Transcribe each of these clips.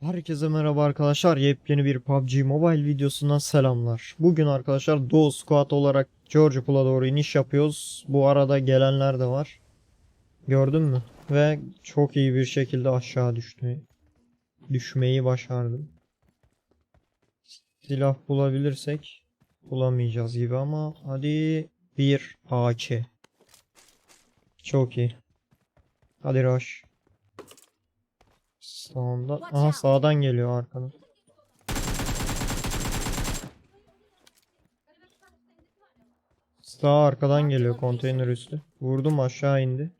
Herkese merhaba arkadaşlar. Yepyeni bir PUBG Mobile videosundan selamlar. Bugün arkadaşlar Doğu Squad olarak George Pool'a doğru iniş yapıyoruz. Bu arada gelenler de var. Gördün mü? Ve çok iyi bir şekilde aşağı düştü. Düşmeyi başardım. Silah bulabilirsek bulamayacağız gibi ama hadi bir AK. Çok iyi. Hadi rush. Sağında. Aha sağdan geliyor arkadan. Sağ arkadan geliyor konteyner üstü. Vurdum aşağı indi.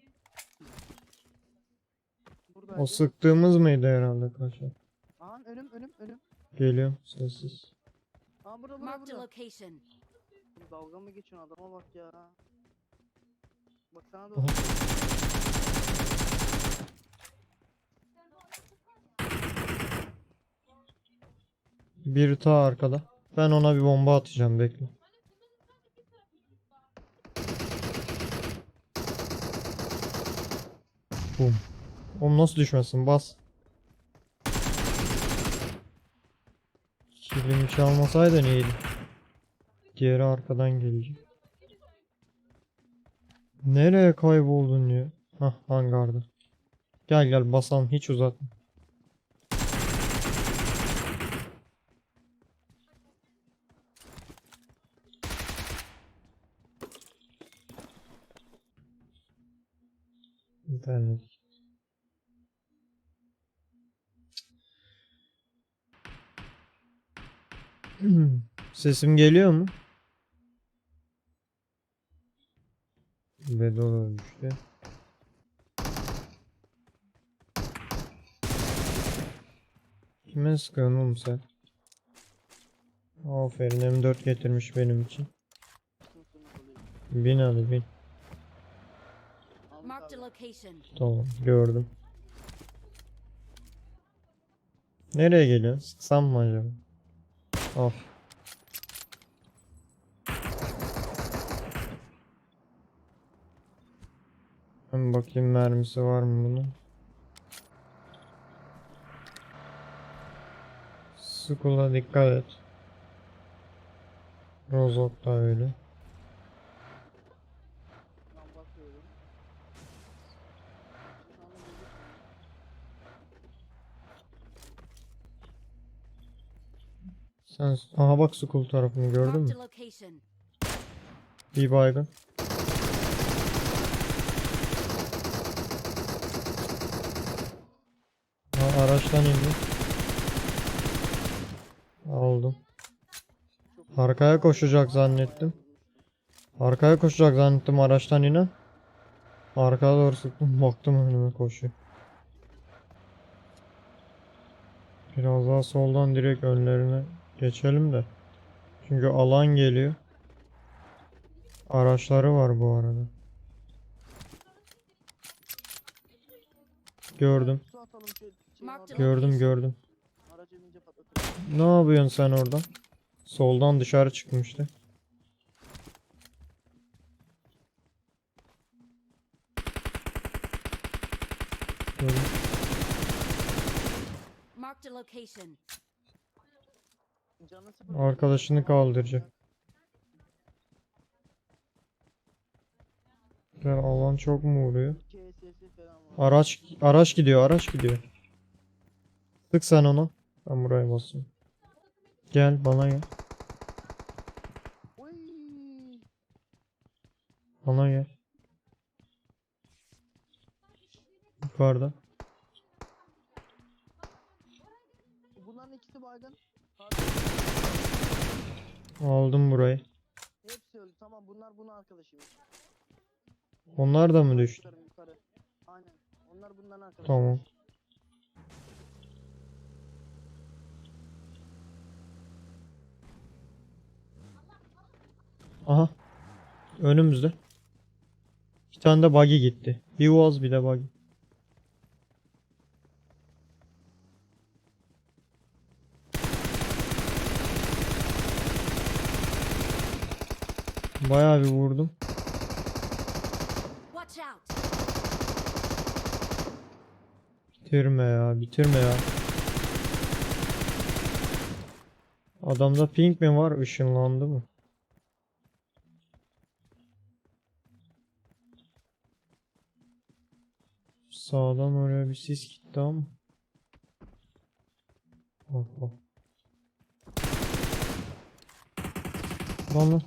O sıktığımız mıydı herhalde arkadaşlar? Aha önüm önüm önüm. Geliyor sessiz. Aa burada burada Marked a burada. location. Dalga mı geçiyorsun adama bak ya. Bak sana da Bir ta arkada. Ben ona bir bomba atacağım bekle. Bum. Oğlum nasıl düşmesin bas. Kilimi çalmasaydın iyiydi. Diğeri arkadan gelecek. Nereye kayboldun ya? Hah hangarda. Gel gel basalım hiç uzatma. İnternet. Sesim geliyor mu? Bedava düştü. Kime sıkıyorsun oğlum sen? Aferin M4 getirmiş benim için. Bin hadi bin. Tamam gördüm. Nereye geliyorsun? Sıksam mı acaba? Of. Ben bakayım mermisi var mı bunun? Skull'a dikkat et. Rozok da öyle. Ben bakıyorum. Şu anda gözükmüyor. Sen aha bak Skull tarafını gördün mü? Bir baygın. Ha, araçtan indi. Aldım. Arkaya koşacak zannettim. Arkaya koşacak zannettim araçtan inen. Arkaya doğru sıktım. Baktım önüme koşuyor. Biraz daha soldan direkt önlerine geçelim de. Çünkü alan geliyor. Araçları var bu arada. Gördüm. Orada. Gördüm gördüm. Ne yapıyorsun sen oradan? Soldan dışarı çıkmıştı. Gördüm. Arkadaşını kaldıracak. Ya alan çok mu vuruyor? Araç araç gidiyor, araç gidiyor. Sık sen ona. Ben buraya basıyorum. Gel bana gel. Bana gel. Yukarıda. Bunların ikisi baygın. Aldım burayı. Hepsi öldü. Tamam bunlar bunun arkadaşıymış. Onlar da mı düştü? Yukarı, yukarı. Aynen. Onlar bunların arkadaşı. Tamam. Aha. Önümüzde. Bir tane de buggy gitti. Bir Uaz bir de buggy. Bayağı bir vurdum. Bitirme ya, bitirme ya. Adamda ping mi var? Işınlandı mı? Sağdan oraya bir sis gitti ama. Oh, oh. Lan lan.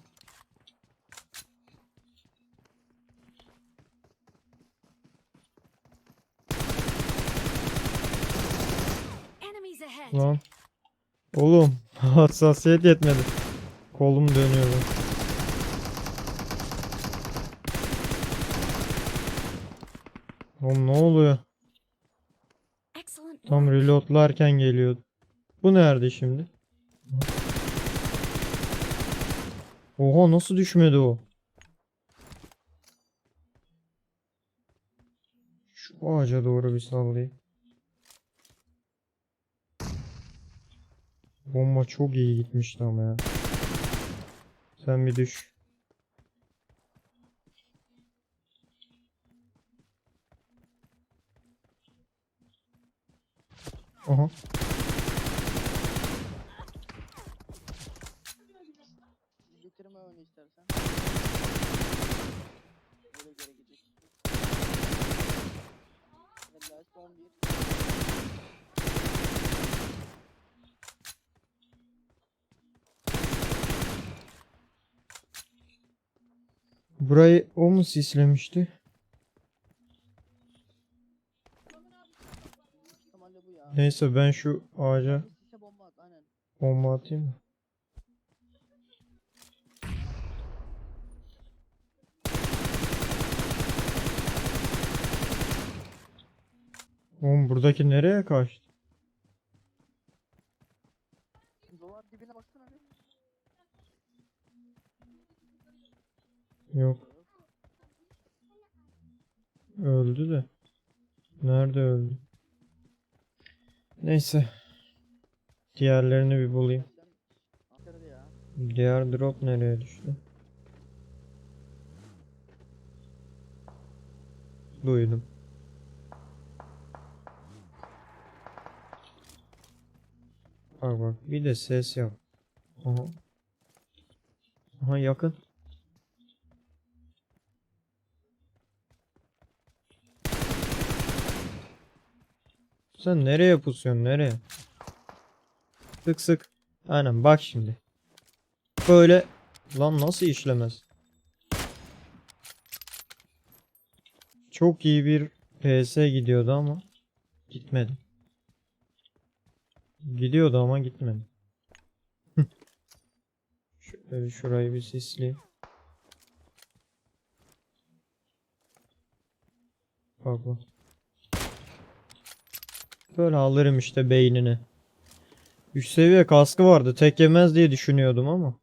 Lan. Oğlum hassasiyet yetmedi. Kolum dönüyordu. Oğlum ne oluyor? Tam reloadlarken geliyordu. Bu nerede şimdi? Oha nasıl düşmedi o? Şu ağaca doğru bir sallayayım. Bomba çok iyi gitmişti ama ya. Sen bir düş. Aha. Bitirme oyunu istersen. Böyle geri gidecek. Helal son bir. Burayı o mu sislemişti? Neyse ben şu ağaca bomba atayım mı? Oğlum buradaki nereye kaçtı? Dolar dibine baksana bir. Yok. Öldü de. Nerede öldü? Neyse. Diğerlerini bir bulayım. Diğer drop nereye düştü? Duydum. Bak bak bir de ses yap. Aha. Aha yakın. Sen nereye pusuyorsun nereye? Sık sık. Aynen bak şimdi. Böyle lan nasıl işlemez? Çok iyi bir PS gidiyordu ama gitmedi. Gidiyordu ama gitmedi. Şöyle şurayı bir sisleyeyim. Bak bak. Böyle alırım işte beynini. Üç seviye kaskı vardı. Tek yemez diye düşünüyordum ama.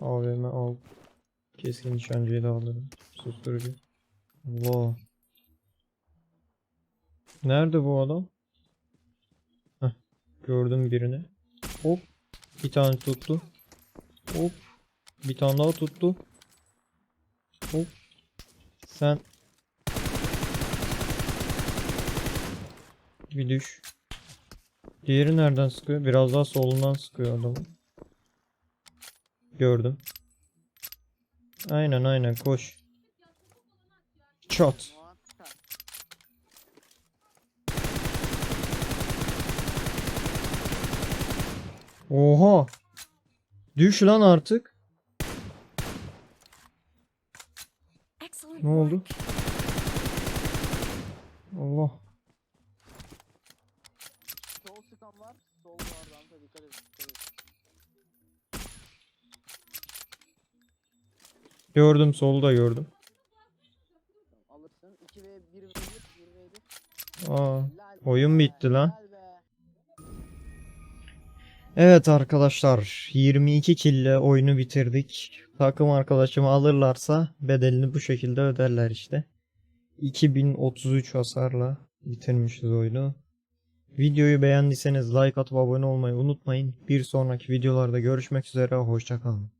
AVM al. Keskin nişancıyı da alırım. Susturucu. Allah. Nerede bu adam? Heh, gördüm birini. Hop. Bir tane tuttu. Hop. Bir tane daha tuttu. Hop. Sen bir düş. Diğeri nereden sıkıyor? Biraz daha solundan sıkıyor adamı. Gördüm. Aynen aynen koş. Çat. Oha. Düş lan artık. Ne oldu? Allah. Sol sıkan var. Sol var. Ramza dikkat et. Dikkat et. Gördüm solda gördüm. Alırsın. 2 ve 1 ve 1. 1 ve 1. Aa. Oyun bitti lan. Evet arkadaşlar 22 kille oyunu bitirdik. Takım arkadaşımı alırlarsa bedelini bu şekilde öderler işte. 2033 hasarla bitirmişiz oyunu. Videoyu beğendiyseniz like atıp abone olmayı unutmayın. Bir sonraki videolarda görüşmek üzere. Hoşçakalın.